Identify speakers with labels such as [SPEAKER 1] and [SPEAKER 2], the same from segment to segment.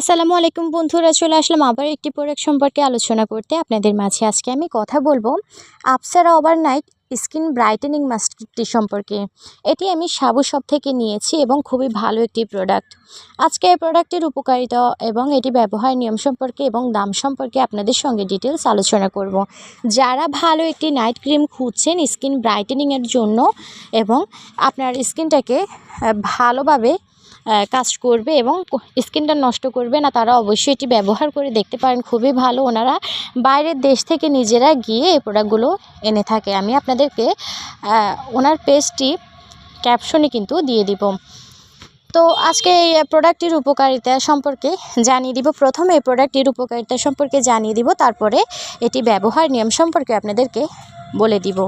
[SPEAKER 1] আসসালামু আলাইকুম বন্ধুরা, চলে আসলাম আবার একটি প্রোডাক্ট সম্পর্কে আলোচনা করতে। আপনাদের মাঝে আজকে আমি কথা বলব আপসারা ওভারনাইট স্কিন ব্রাইটেনিং মাস্কটি সম্পর্কে। এটি আমি সাবু শপ থেকে নিয়েছি এবং খুবই ভালো একটি প্রোডাক্ট। আজকে এই প্রোডাক্টের উপকারিতা এবং এটি ব্যবহার নিয়ম সম্পর্কে এবং দাম সম্পর্কে আপনাদের সঙ্গে ডিটেলস আলোচনা করব। যারা ভালো একটি নাইট ক্রিম খুঁজছেন স্কিন ব্রাইটেনিংয়ের জন্য এবং আপনার স্কিনটাকে ভালোভাবে কাজ করবে এবং স্কিনটা নষ্ট করবে না, তারা অবশ্যই এটি ব্যবহার করে দেখতে পারেন, খুবই ভালো। ওনারা বাইরের দেশ থেকে নিজেরা গিয়ে এই প্রোডাক্টগুলো এনে থাকে। আমি আপনাদেরকে ওনার পেজটি ক্যাপশনে কিন্তু দিয়ে দিব। তো আজকে এই প্রোডাক্টটির উপকারিতা সম্পর্কে জানিয়ে দিব। প্রথমে এই প্রোডাক্টটির উপকারিতা সম্পর্কে জানিয়ে দিব, তারপরে এটি ব্যবহার নিয়ম সম্পর্কে আপনাদেরকে বলে দিব।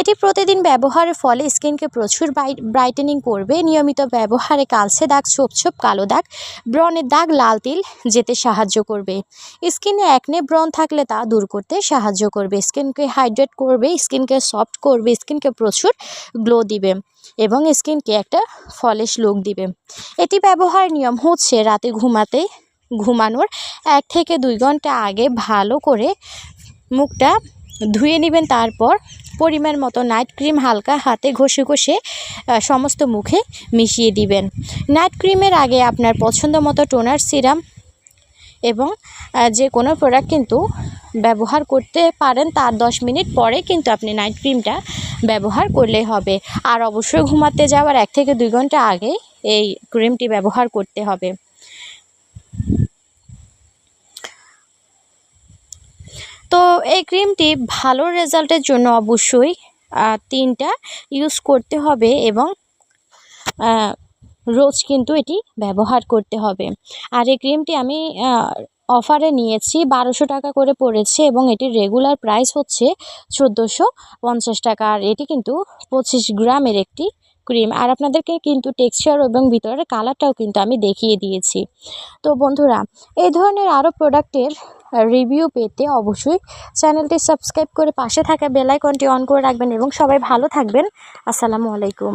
[SPEAKER 1] এটি প্রতিদিন ব্যবহারের ফলে স্কিনকে প্রচুর ব্রাইটেনিং করবে। নিয়মিত ব্যবহারে কালসে দাগ, ছোপ ছোপ, কালো দাগ, ব্রণের দাগ, লাল তিল যেতে সাহায্য করবে। স্কিনে একনে ব্রণ থাকলে তা দূর করতে সাহায্য করবে। স্কিনকে হাইড্রেট করবে, স্কিনকে সফট করবে, স্কিনকে প্রচুর গ্লো দিবে এবং স্কিনকে একটা ফলেশ লুক দিবে। এটি ব্যবহার নিয়ম হচ্ছে রাতে ঘুমাতে, ঘুমানোর এক থেকে দুই ঘণ্টা আগে ভালো করে মুখটা ধুয়ে নেবেন, তারপর পরিমাণ মতো নাইট ক্রিম হালকা হাতে ঘষে ঘষে সমস্ত মুখে মিশিয়ে দিবেন। নাইট ক্রিমের আগে আপনার পছন্দ মতো টোনার সিরাম এবং যে কোনো প্রোডাক্ট কিন্তু ব্যবহার করতে পারেন। তার দশ মিনিট পরে কিন্তু আপনি নাইট ক্রিমটা ব্যবহার করলেই হবে। আর অবশ্যই ঘুমাতে যাওয়ার এক থেকে দুই ঘণ্টা আগে এই ক্রিমটি ব্যবহার করতে হবে। এই ক্রিমটি ভালো রেজাল্টের জন্য অবশ্যই তিনটা ইউজ করতে হবে এবং রোজ কিন্তু এটি ব্যবহার করতে হবে। আর এই ক্রিমটি আমি অফারে নিয়েছি, বারোশো টাকা করে পড়েছে এবং এটির রেগুলার প্রাইস হচ্ছে চোদ্দোশো পঞ্চাশ টাকা। আর এটি কিন্তু পঁচিশ গ্রামের একটি ক্রিম। আর আপনাদেরকে কিন্তু টেক্সচার এবং ভিতরের কালারটাও কিন্তু আমি দেখিয়ে দিয়েছি। তো বন্ধুরা, এই ধরনের আরও প্রোডাক্টের রিভিউ পেতে অবশ্যই চ্যানেলটি সাবস্ক্রাইব করে পাশে থাকা বেলাইকনটি অন করে রাখবেন এবং সবাই ভালো থাকবেন। আসসালামু আলাইকুম।